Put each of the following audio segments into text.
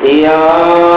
Yeah.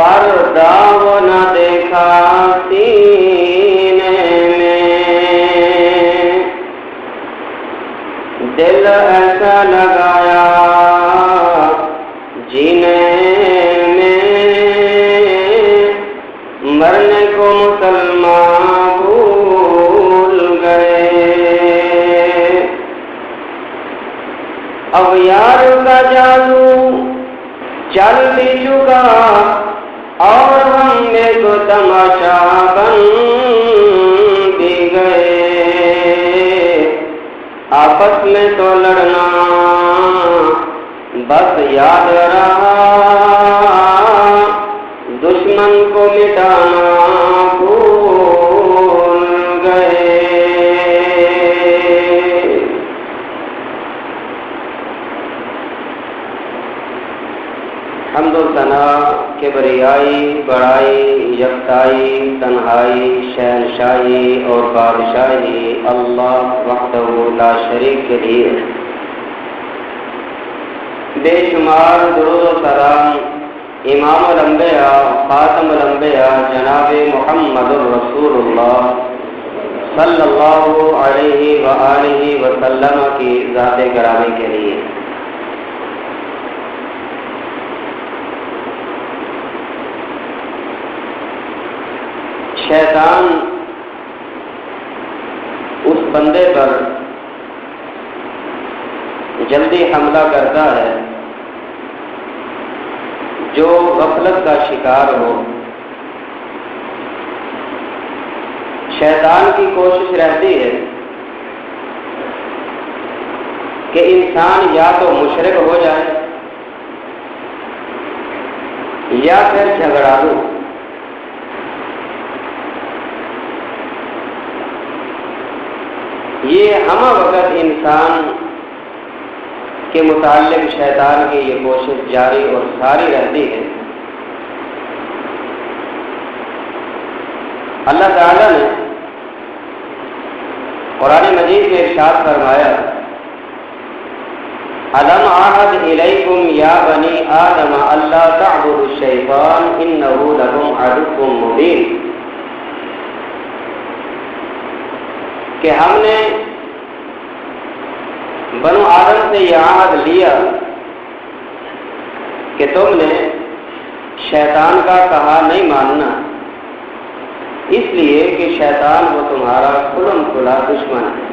पर्दा वो न देखा सीने में। दिल ऐसा लगाया जीने में। मरने को मुसलमान भूल गए। अब यार का जादू चल भी चुका एक तमाशा बन भी गए। आपस में तो लड़ना बस याद रहा। दुश्मन को मिटाना भूल गए। हमदुलतना के बरियाई बड़ाई यकताई तन्हाई शहनशाही और बादशाही अल्लाह वहदहु ला शरीक के लिए। बेशुमार दुरूद सलाम, इमाम लम्बिया ख़ातम लम्बिया जनाब मोहम्मद रसूलुल्लाह सल्लल्लाहु अलैहि व आलिहि वसल्लम की ज़ात कराने के लिए। शैतान उस बंदे पर जल्दी हमला करता है जो गफलत का शिकार हो। शैतान की कोशिश रहती है कि इंसान या तो मुशरक हो जाए या फिर झगड़ालू ये हम वक्त इंसान के मुतालिक शैतान की ये कोशिश जारी और सारी रहती है, अल्लाह ताला ने कुरान मजीद में इरशाद फरमाया, अलम आहद इलैकुम या बनी आदम अल्लाह तअबुदु शैतान, इन्नहु लकुम अदुव्वुम मुबीन। कि हमने बनु आदम से यह आहद लिया कि तुमने शैतान का कहा नहीं मानना। इसलिए कि शैतान वो तुम्हारा खुलम खुला दुश्मन है।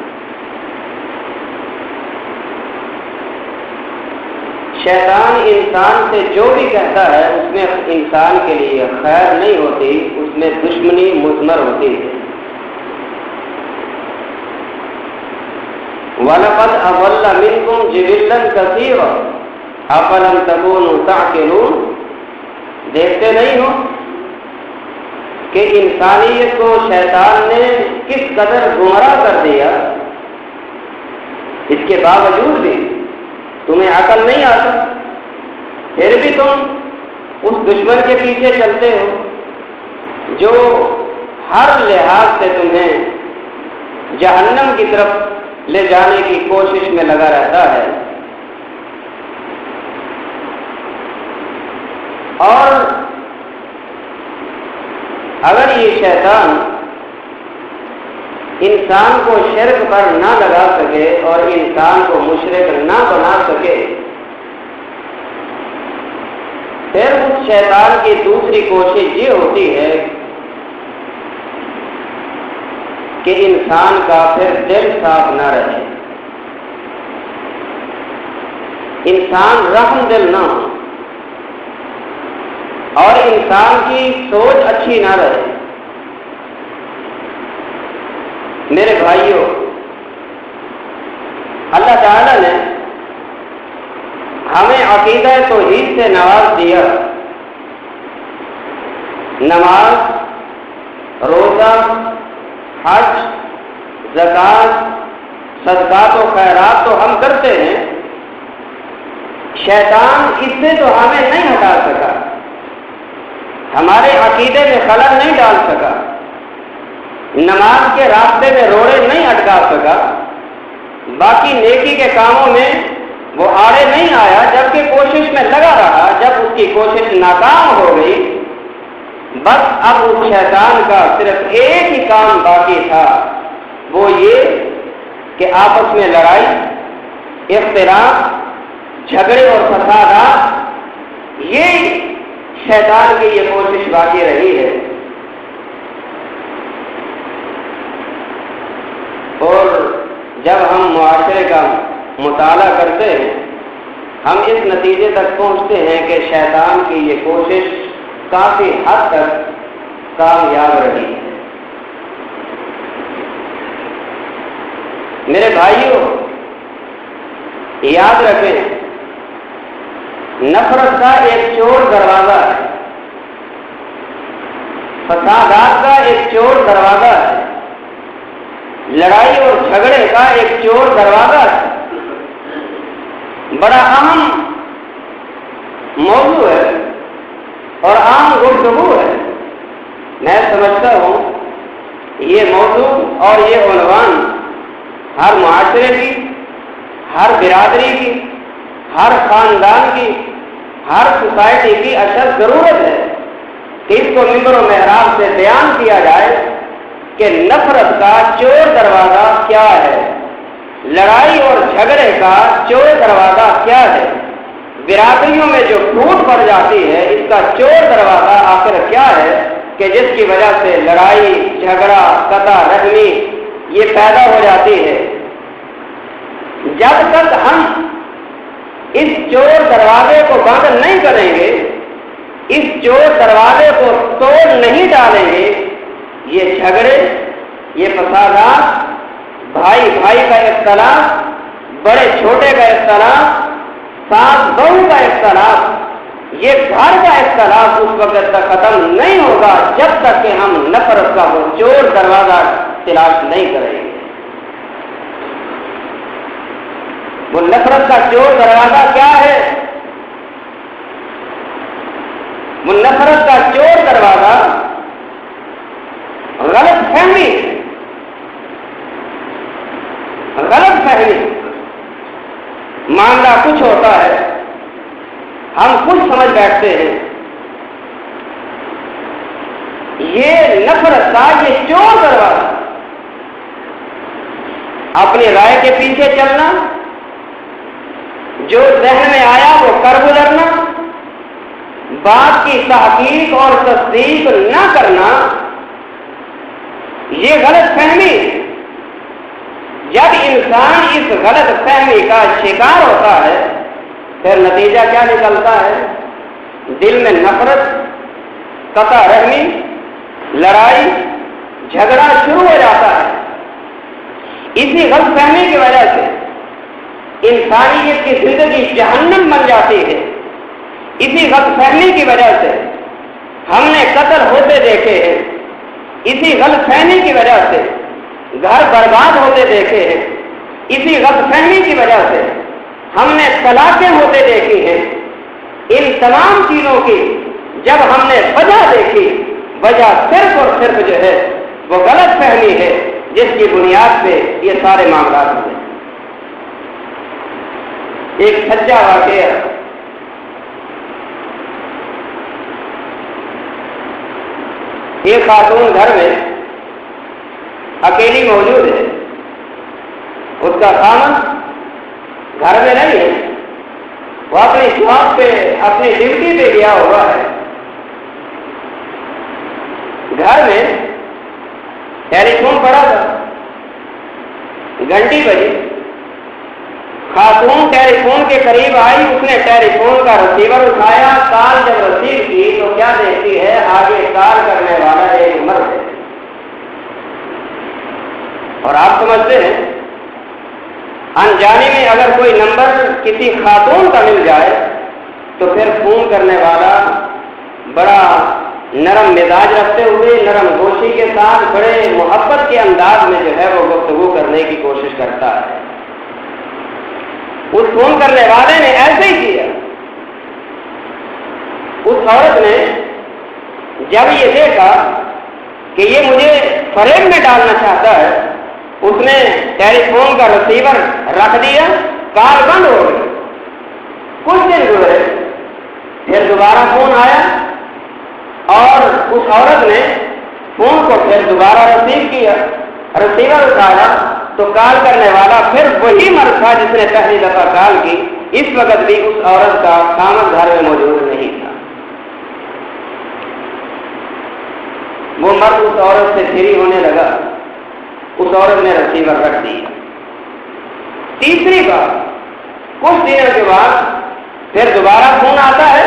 शैतान इंसान से जो भी कहता है, उसमें इंसान के लिए खैर नहीं होती, उसमें दुश्मनी मुजमर होती है। वलपद अवल्ला मिनकुम जिबिल्लन कसीर अपलम तकून ताकिलून देखते नहीं हो कि इंसानियत को शैतान ने किस कदर गुमराह कर दिया। इसके बावजूद भी तुम्हें अकल नहीं आता। फिर भी तुम उस दुश्मन के पीछे चलते हो, जो हर लिहाज से तुम्हें जहन्नम की तरफ़ ले जाने की कोशिश में लगा रहता है। और अगर ये शैतान इंसान को शिरक पर ना लगा सके और इंसान को मुशरक ना बना सके, फिर उस शैतान की दूसरी कोशिश ये होती है कि इंसान का फिर दिल साफ़ ना रहे। इंसान रहम दिल ना हो। और इंसान की सोच अच्छी ना रहे। मेरे भाइयों, अल्लाह ताला ने हमें अकीदा तो ईद से नवाज़ दिया। नमाज़, रोज़ा हज, जक़ात, सदकात और खैरात तो हम करते हैं। शैतान इससे तो हमें नहीं हटा सका। हमारे अकीदे में खलल नहीं डाल सका। नमाज़ के रास्ते में रोड़े नहीं अटका सका। बाकी नेकी के कामों में वो आड़े नहीं आया, जबकि कोशिश में लगा रहा, जब उसकी कोशिश नाकाम हो गई बस अब उस शैतान का सिर्फ़ एक ही काम बाकी था, वो ये कि आपस में लड़ाई, इख्तलाफ, झगड़े और फसादात, ये शैतान की ये कोशिश बाकी रही है। और जब हम मुआरे का मुताला करते हैं, हम इस नतीजे तक पहुँचते हैं कि शैतान की ये कोशिश काफ़ी हद तक कामयाब रही। मेरे भाइयों, याद रखें, नफरत का एक चोर दरवाज़ा है। फसादात का एक चोर दरवाज़ा है। लड़ाई और झगड़े का एक चोर दरवाज़ा है। बड़ा अहम मौजू है। आम गुफ्तगु है। मैं समझता हूँ ये मौजू और ये उनवान हर माशरे की, हर बिरादरी की, हर खानदान की, हर सोसाइटी की अशद ज़रूरत है इसको मिम्बर महराब से बयान किया जाए कि नफरत का चोर दरवाज़ा क्या है, लड़ाई और झगड़े का चोर दरवाज़ा क्या है। बिरादरियों में जो टूट पड़ जाती है, इसका चोर दरवाज़ा आखिर क्या है कि जिसकी वजह से लड़ाई, झगड़ा कथा रहमी ये पैदा हो जाती है? जब तक हम इस चोर दरवाजे को बंद नहीं करेंगे, इस चोर दरवाजे को तोड़ नहीं डालेंगे, ये झगड़े, ये फसादा भाई भाई का इख्तलाफ बड़े छोटे का इख्तलाफ सास बहू का इख्तलाफ ये घर का इख्तलाफ उस वक्त तक खत्म नहीं होगा, जब तक कि हम नफरत का वो चोर दरवाज़ा तलाश नहीं करेंगे। वो नफरत का चोर दरवाज़ा क्या है? वो नफरत का चोर दरवाज़ा गलत फहमी गलत फहमी मामला कुछ होता है। हम कुछ समझ बैठते हैं। ये नफरत का ये चोर दरवाज़ा। अपनी राय के पीछे चलना, जो जहन में आया वो कर गुजरना बात की तहकीक और तस्दीक न करना, ये गलत फहमी। जब इंसान इस गलत फहमी का शिकार होता है, फिर नतीजा क्या निकलता है? दिल में नफरत कता रहमी, लड़ाई, झगड़ा शुरू हो जाता है। इसी गलत फहमी की वजह से इंसानियत की ज़िंदगी जहन्नम बन जाती है। इसी गलत फहमी की वजह से हमने कत्ल होते देखे हैं। इसी गलत फहमी की वजह से घर बर्बाद होते देखे हैं। इसी गलतफहमी की वजह से हमने तलाकें होते देखी हैं। इन तमाम चीज़ों की जब हमने वजह देखी, वजह सिर्फ़ और सिर्फ़ जो है, वो गलत फहमी है, जिसकी बुनियाद पे ये सारे मामला हुए एक सच्चा वाक्य एक खातून घर में अकेली मौजूद है। उसका खामन घर में नहीं है। वो अपनी जॉब पे, अपनी ड्यूटी पे गया हुआ है। घर में टेलीफोन पड़ा था। घंटी बजी। खातून टेलीफोन के करीब आई। उसने टेलीफोन का रिसीवर उठाया। कॉल जब रिसीव की तो क्या देखती है? आगे कॉल करने वाला एक मर्द है। और आप समझते हैं, अनजाने में अगर कोई नंबर किसी खातून का मिल जाए तो फिर फ़ोन करने वाला बड़ा नरम मिजाज रखते हुए, नरम गोशी के साथ बड़े मोहब्बत के अंदाज में जो है वो गुफ्तगु करने की कोशिश करता है। उस फ़ोन करने वाले ने ऐसे ही किया। उस औरत ने जब ये देखा कि ये मुझे फरेब में डालना चाहता है उसने टेलीफोन का रिसीवर रख दिया, कार बंद हो गई। कुछ दिन गुजरे, फिर दोबारा फ़ोन आया और उस औरत ने फ़ोन को फिर दोबारा रिसीव किया। रिसीवर उठाया तो कॉल करने वाला फिर वही मर्द था जिसने पहली दफ़ा कॉल की। इस वक्त भी उस औरत का कामत घर में मौजूद नहीं था। वो मर्द उस औरत से फ्री होने लगा। उस औरत ने रसीवर रख दी। तीसरी बार कुछ दिनों के बाद फिर दोबारा फ़ोन आता है।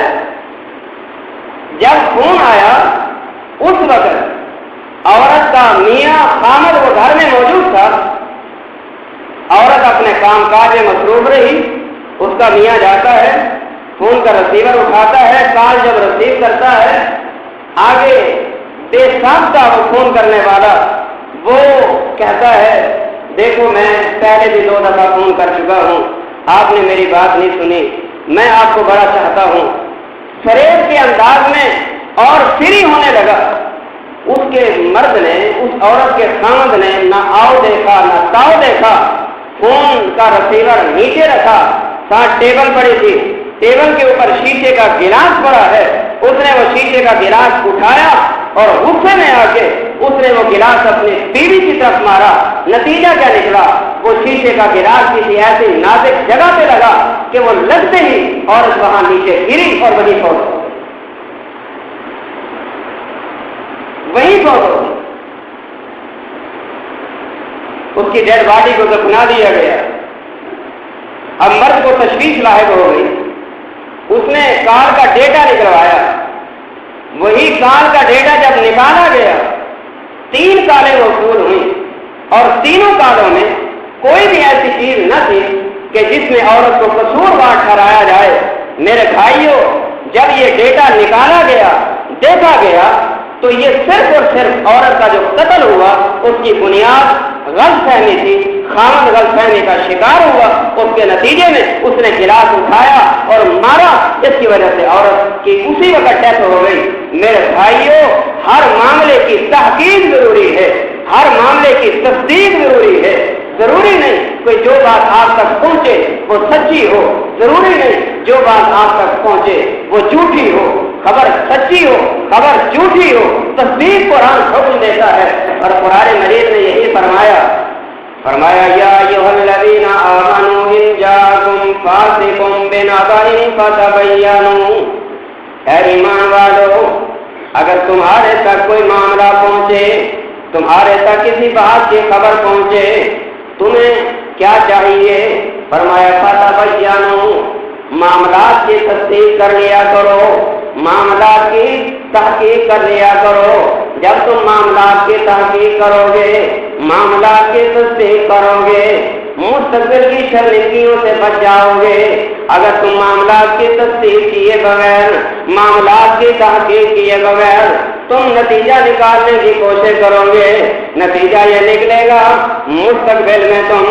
जब फ़ोन आया, उस वक्त औरत का मियाँ खामद वो घर में मौजूद था। औरत अपने काम काज में मसरूफ रही, उसका मियाँ जाता है फ़ोन का रिसीवर उठाता है, कॉल जब रिसीव करता है, आगे बेसाख्ता वो फ़ोन करने वाला वो कहता है, देखो, मैं पहले भी दो दफ़ा फ़ोन कर चुका हूँ। आपने मेरी बात नहीं सुनी। मैं आपको बड़ा चाहता हूँ। शरीर के अंदाज में और फ्री होने लगा। उसके मर्द ने, उस औरत के खामद ने न आओ देखा, ना ताओ देखा। फ़ोन का रिसीवर नीचे रखा। साथ टेबल पड़ी थी। टेबल के ऊपर शीशे का गिलास पड़ा है। उसने वो शीशे का गिलास उठाया और गुस्से में आके उसने वो गिलास अपने बीवी की तरफ़ मारा, नतीजा क्या निकला? वो शीशे का गिलास किसी ऐसी नाजुक जगह पे लगा कि वो लगते ही और वहाँ नीचे गिरी और वही फ़ोटो वही फ़ोटो उसकी डेड बॉडी को दफना दिया गया। अब मर्द को तशवीश लायक हो गई। उसने कार का डेटा निकलवाया। वही कार का डेटा जब निकाला गया तीन कालें वसूल हुई और तीनों कालों में कोई भी ऐसी चीज़ न थी कि जिसमें औरत को कसूरवार ठहराया जाए। मेरे भाइयों, जब ये डेटा निकाला गया, देखा गया तो ये सिर्फ़ और सिर्फ़ औरत का जो कत्ल हुआ, उसकी बुनियाद गलत फहमी थी खामद गलत फहमी का शिकार हुआ। उसके नतीजे में उसने गिलास उठाया और मारा। इसकी वजह से औरत की उसी वक्त डेथ हो गई। मेरे भाइयों, हर मामले की तहकीक ज़रूरी है। हर मामले की तस्दीक ज़रूरी है। ज़रूरी नहीं कोई जो बात आप तक पहुँचे, वो सच्ची हो। ज़रूरी नहीं जो बात आप तक पहुँचे, वो झूठी हो। खबर सच्ची हो, खबर झूठी हो। तस्दीक कुरान हुक्म देता है। और कुरान मरीज़ ने यही फरमाया फरमाया ईमान वालों, अगर तुम्हारे तक कोई मामला पहुँचे, तुम्हारे तक किसी बात की खबर पहुँचे, तुम्हें क्या चाहिए? फरमाया फतबय्यनु मामला की तस्दीक कर लिया करो। मामला की तहकीक कर लिया करो। जब तुम मामला की तहकीक करोगे मामला की तस्दीक करोगे मुस्तबिल की शर्मिंदगियों से बच जाओगे। अगर तुम मामला की तस्दीक किए बगैर मामला की तहकीक किए बगैर, तुम नतीजा निकालने की कोशिश करोगे। नतीजा ये निकलेगा, मुस्तकबिल में तुम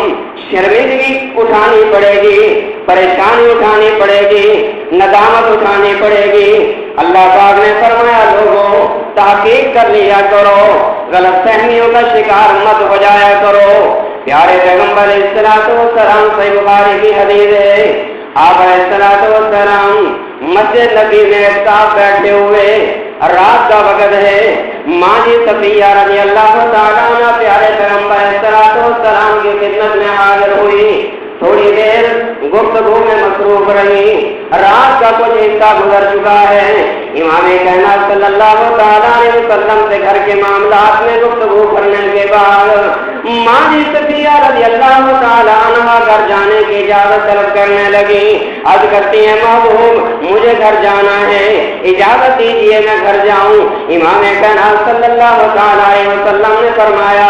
शर्मिंदगी उठानी पड़ेगी, परेशानी उठानी पड़ेगी, नदामत उठानी पड़ेगी। अल्लाह पाक ने फरमाया, लोगों तहकीक कर लिया करो, गलत फहमियों का शिकार मत हो जाया करो। प्यारे पैगंबर सलाम, सही बुखारी की हदीस है। आप सलाम, मस्जिद नबी में साफ़ बैठे हुए, रात का वक्त है। माँ जी सफिया रज़ी अल्लाह प्यारे पैगंबर सलाम की खिदमत में हाजिर हुई। थोड़ी देर गुफ्तगु में मसरूफ रही। रात का कुछ हिस्सा गुजर चुका है। इमाम कहना, सल्लल्लाहु अलैहि वसल्लम से घर के मामला में गुफ्तगु करने के बाद माँ सफिया रज़ी अल्लाह तआला घर जाने की इजाज़त तलब करने लगी। आज करती है, महबूब, मुझे घर जाना है। इजाज़त दीजिए, मैं घर जाऊँ। इमाम कहना, सल्लल्लाहु अलैहि वसल्लम ने फरमाया,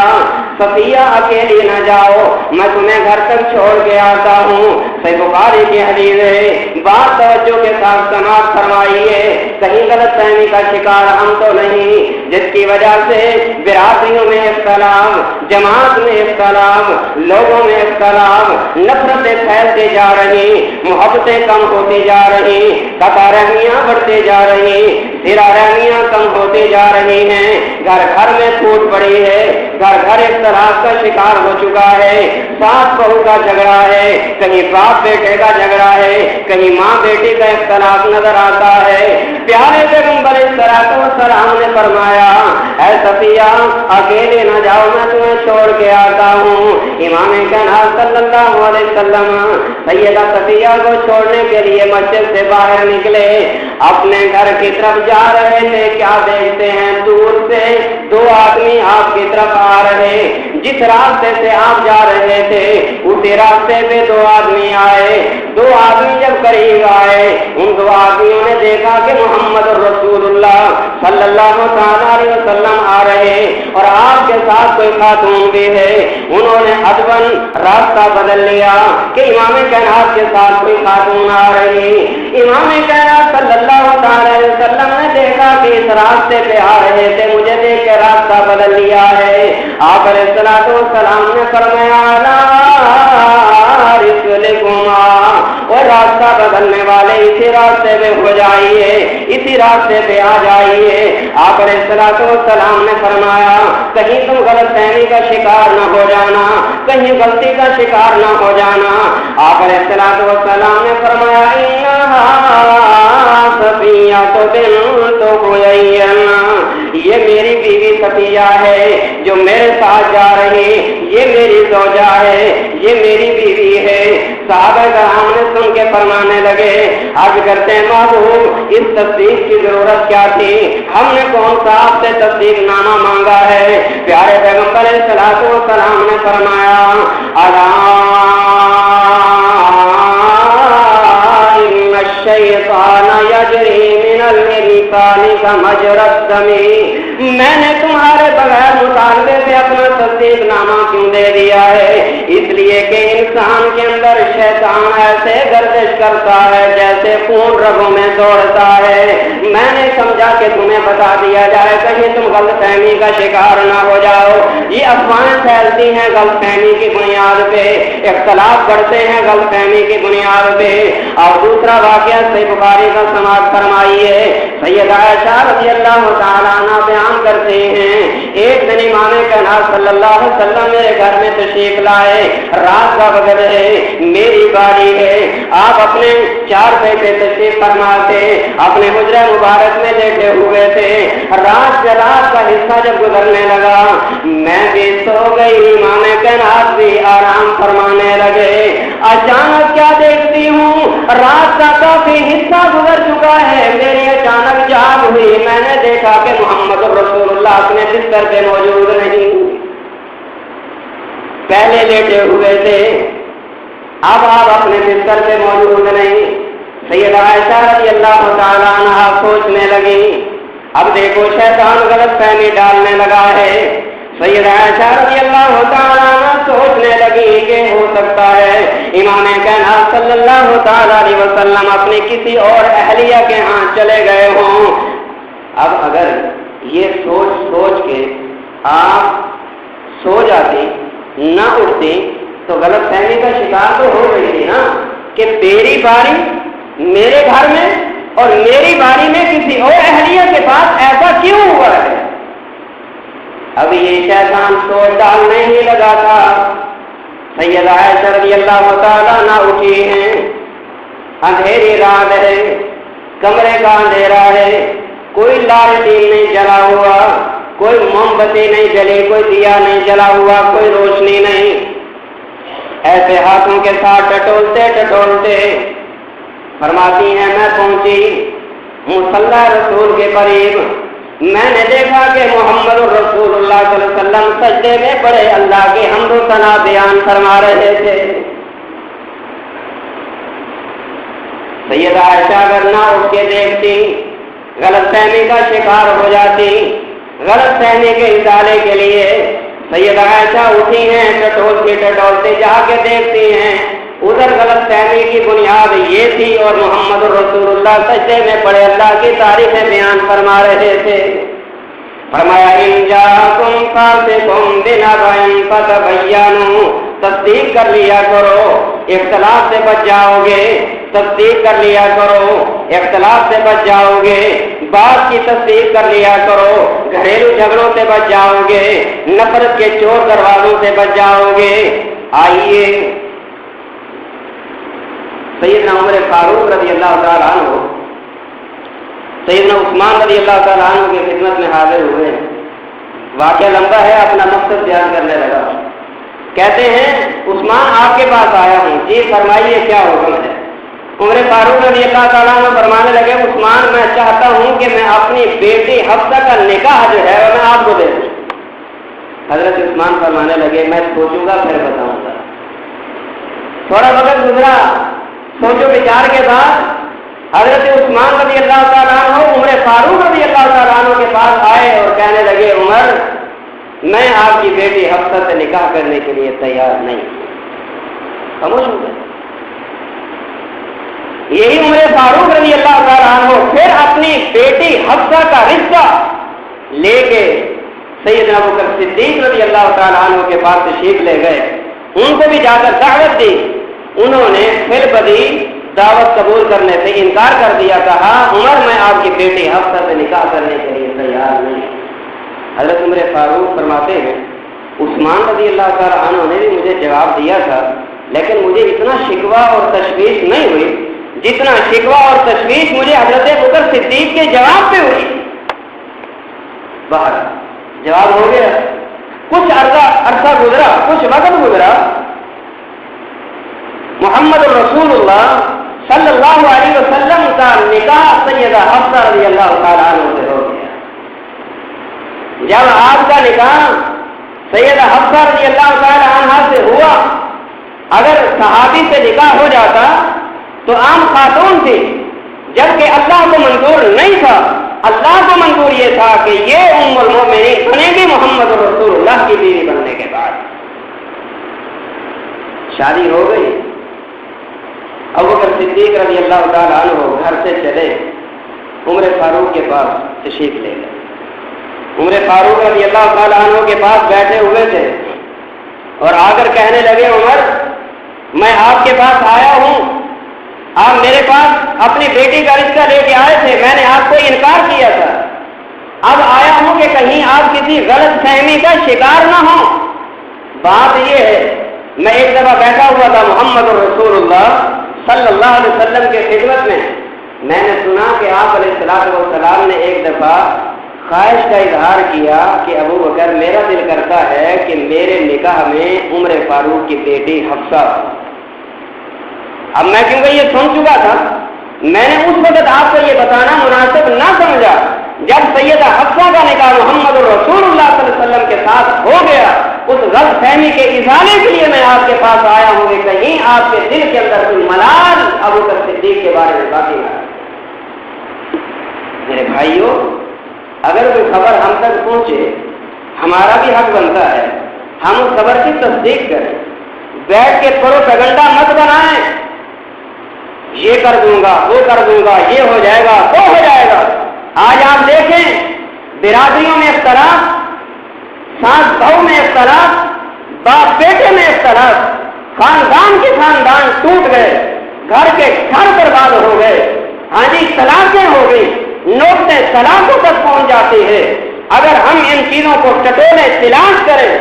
सफिया, अकेली न जाओ। मैं तुम्हें घर तक छोड़ के आता हूँ। सही बुखारी की हदीस है, बात तवज्जो के साथ समाप्त फरमाइए। कहीं गलत फहमी का शिकार हम तो नहीं, जिसकी वजह से बिरादरियों में इख्तलाफ, जमात में इख्तलाफ, लोगों में इख्तलाफ, नफरतें फैलते जा रही, मोहब्बतें कम होती जा रही, कतारहमियाँ बढ़ते जा रही सिरारहमियाँ कम होती जा रही हैं। घर घर में फूट पड़ी है, घर घर इख्तलाफ का शिकार हो चुका है सास बहू का झगड़ा है। कहीं बाप बेटे का झगड़ा है, कहीं माँ बेटी का इख्तलाफ नज़र आता है। प्यारे पैगंबर सलाम ने फरमाया, ऐ सफिया, अकेले न जाओ, मैं तुम्हें छोड़ के आता हूँ। इमाम वसल्लम, सैयदा सफिया को छोड़ने के लिए मस्जिद से बाहर निकले। अपने घर की तरफ़ जा रहे थे, क्या देखते हैं? दूर से दो आदमी आपकी तरफ़ आ रहे। जिस रास्ते से आप जा रहे थे, उसी रास्ते पे दो आदमी आए। दो आदमी जब करीब आए, उन दो आदमियों ने देखा कि मोहम्मद रसूलुल्लाह सल्लल्लाहु अलैहि वसल्लम आ रहे और आपके साथ कोई खातून भी है। उन्होंने अदबन रास्ता बदल लिया कि इमाम कैनात के साथ कोई खातून आ रही। इमाम कैनात सल्लल्लाहु अलैहि वसल्लम ने देखा कि इस रास्ते पे आ रहे थे, मुझे देख के रास्ता बदल लिया है। आप सलाम ने फरमाया बदलने वाले इसी रास्ते पे हो जाइए, इसी रास्ते पे आ जाइए। आप सलाम ने फरमाया, कहीं तुम गलत फहमी का शिकार न हो जाना, कहीं गलती का शिकार न हो जाना। आप सलाम ने फरमाया सफिया तो बिन तो ये मेरी बीवी सफिया है, जो मेरे साथ जा रही ये मेरी सौजा है, ये मेरी बीवी है। साहब कराम ने सुन के फरमाने लगे आज करते हैं महबूब इस तस्दीक की ज़रूरत क्या थी? हमने कौन सा आपसे तस्दीक नामा मांगा है? प्यारे पैगंबर सलाम ने फरमाया, अला शैतान यजरी मिनल इंसानी का मजरत मैंने तुम्हारे बगैर मुतालबे से अपना तस्दीक नामा क्यों दे दिया है? इसलिए कि इंसान के अंदर शैतान ऐसे गर्दिश करता है जैसे खून रगों में दौड़ता है। मैंने समझा कि तुम्हें बता दिया जाए कहीं तुम गलत फहमी का शिकार ना हो जाओ। अफवाहें हैं गलत फहमी की बुनियाद पे। इख्तलाफ बढ़ते हैं गलत फहमी की बुनियाद पे। और दूसरा वाक्य से बुखारी का समाज फरमाइए। सैयद आयशा रज़ी अल्लाह ताला बयान करते हैं, एक दिन इमाम कहना, सल्लल्लाहु अलैहि वसल्लम मेरे घर में तशरीफ़ लाए। रात का वक्त है, मेरी बारी है। आप अपने चार पैसे तशरीफ़ फरमाते, अपने मुजरा मुबारक में लेटे हुए थे। रात रात का हिस्सा जब गुजरने लगा, मैं भी सो गई। इमाम कहना भी आराम फरमाने लगे। अचानक क्या देखती हूँ? रात का काफ़ी हिस्सा गुजर चुका है। मेरी अचानक जाग हुई। मैंने देखा कि मोहम्मद रसूलुल्लाह अपने बिस्तर पे मौजूद नहीं। पहले लेटे हुए थे। अब आप अपने बिस्तर पे मौजूद नहीं। सैयद आयशा रज़ी अल्लाह सोचने लगी। अब देखो, शैतान गलत फहमी डालने लगा है। सोचने लगी कि हो सकता है इमाम कहना वसल्लम अपने किसी और अहलिया के यहाँ चले गए हों। अब अगर ये सोच सोच के आप सो जाती, न उठती तो गलत फहमी का शिकार तो हो गई थी ना, कि तेरी बारी मेरे घर में और मेरी बारी में किसी और अहलिया के पास ऐसा क्यों हुआ है? अब ये शैतान सोच डालने ही लगा था सैयद आयशा अल्लाह ना उठी हैं। अंधेरी रात है, कमरे का अंधेरा है। कोई लालटीन नहीं जला हुआ, कोई मोमबत्ती नहीं जली, कोई दिया नहीं जला हुआ, कोई रोशनी नहीं। ऐसे हाथों के साथ टटोलते टटोलते फरमाती हैं, मैं पहुँची मुसल्ला रसूल के करीब। मैंने देखा कि मोहम्मद रसूलुल्लाह सजदे में बड़े अल्लाह के हमदो तना बयान फरमा रहे थे। सैयद आयशा अगर ना उठ देखती, गलत फहमी का शिकार हो जाती, गलत फहमी के इशारे के लिए सैयद आयशा उठी हैं टटोलते टटोलते जाके देखती हैं। उधर गलत फहमी की बुनियाद ये थी और मोहम्मद रसूलुल्लाह सच्चे में पड़े अल्लाह की तारीफें बयान फरमा रहे थे। फरमाया तस्दीक कर लिया करो, इख्तलाफ से बच जाओगे, तस्दीक कर लिया करो, इख्तलाफ से बच जाओगे बात की तस्दीक कर लिया करो, घरेलू झगड़ों से बच जाओगे, नफरत के चोर दरवाजों से बच जाओगे। आइए सैदना उमर फारूक रज़ी अल्लाह तु सैदना उस्मान रज़ी अल्लाह तु की खिदमत में हाजिर हुए। वाक्य लंबा है, अपना मकसद बयान करने लगा। कहते हैं, उस्मान आपके पास आया हूँ। जी, फरमाइए, क्या हुक्म है? उम्र फारूक रज़ी अल्लाह तला फरमाने लगे, उस्मान, मैं चाहता हूँ कि मैं अपनी बेटी हफ़्ता का निकाह जो है, मैं आपको दे दूँ। हज़रत उस्मान फरमाने लगे, मैं सोचूँगा, फिर बताऊँगा। थोड़ा वक्त गुजरा सोचो विचार के बाद हज़रत उस्मान रबी अल्लाह तु उम्र फारूक रबी अल्लाह तु के पास आए और कहने लगे, उमर, मैं आपकी बेटी हफ़्ता से निकाह करने के लिए तैयार नहीं समझ यही उम्र फारूक रज़ी अल्लाह हो फिर अपनी बेटी हफ्सा का रिश्ता लेके सैयद नबुकर सिद्दीक रज़ी अल्लाह तु के पास तशीफ ले गए। उनको भी जाकर दावत दी। उन्होंने फिर बदी दावत कबूल करने से इनकार कर दिया, कहा, उमर, मैं आपकी बेटी हफ्सा से निकाह करने के लिए तैयार नहीं हज़रत उम्र फारूक फरमाते हैं, उस्मान रज़ी अल्लाह तु ने भी मुझे जवाब दिया था, लेकिन मुझे इतना शिकवा और तशवीश नहीं हुई जितना शिकवा और तशवीश मुझे हज़रत बुकर सिद्दीक के जवाब पे हुई। बाहर जवाब हो गया। कुछ अर्जा अरसा गुजरा, कुछ वक्त गुजरा मोहम्मद सल्लल्लाहु अलैहि वसल्लम का निकाह सैयदा हफ्सा रज़ी अल्लाह से हो गया जब आपका निकाह सैयदा हफ्सा रज़ी अल्लाह से हुआ अगर सहाबी से निकाह हो जाता तो आम खातून थी जबकि अल्लाह को मंजूर नहीं था अल्लाह को मंजूर ये था कि ये उम्र मोमिन बनेगी मोहम्मद रसूलुल्लाह की बीवी बनने के बाद शादी हो गई अब अगर सिद्दीक रज़ी अल्लाह तु घर से चले, उम्र फारूक के पास तशीफ ले गए। उम्र फारूक रज़ी अल्लाह तु के पास बैठे हुए थे और आकर कहने लगे, उमर, मैं आपके पास आया हूँ। आप मेरे पास अपनी बेटी का रिश्ता लेके आए थे। मैंने आपको इनकार किया था। अब आया हूँ कि कहीं आप किसी गलत फहमी का शिकार ना हो। बात यह है, मैं एक दफ़ा बैठा हुआ था मोहम्मद रसूलुल्लाह सल्लल्लाहु अलैहि वसल्लम के खिदमत में मैंने सुना कि आप सलाम ने एक दफ़ा ख्वाहिश का इजहार किया कि अबू बकर, मेरा दिल करता है कि मेरे निकाह में उम्र फारूक की बेटी हफ्सा अब मैं क्योंकि ये सुन चुका था? मैंने उस वक्त आपको ये बताना मुनासिब ना समझा। जब सैयद हफ्सा का निकाह मोहम्मद वसल्लम के साथ हो गया, उस गलत फहमी के इजाले के लिए मैं आपके पास आया हूँ। कहीं आपके दिल के अंदर कोई मलाल अबू कर सिद्दीक के बारे में बाकी ना मेरे भाइयों, अगर कोई खबर हम तक पहुँचे, हमारा भी हक बनता है, हम उस खबर की तस्दीक करें। बैठ के प्रोपेगंडा मत बनाएँ। ये कर दूँगा, वो कर दूँगा, ये हो जाएगा, वो हो जाएगा। आज आप देखें, बिरादरियों में इख्तलाफ सास बहू में इख्तलाफ बाप बेटे में इख्तलाफ खानदान के खानदान टूट गए, घर के घर बर्बाद हो गए हाँ जी तलाशें हो गई नोकते तलाशों तक पहुँच जाती है। अगर हम इन चीज़ों को टटोले तिलाश करें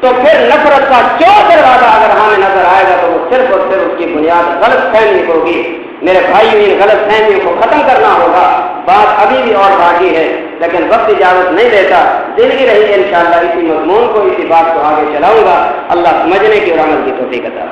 तो फिर नफरत का चोर दरवाज़ा अगर हमें नज़र आएगा तो वो सिर्फ़ और सिर्फ़ उसकी बुनियाद गलत फहमी होगी। मेरे भाइयों, इन गलत फहमियों को खत्म करना होगा। बात अभी भी और बाकी है, लेकिन वक्त इजाज़त नहीं देता। दिल ज़िंदगी रही इंशाल्लाह, इसी मजमून को, इसी बात को आगे चलाऊँगा। अल्लाह समझने की और अमल की अता।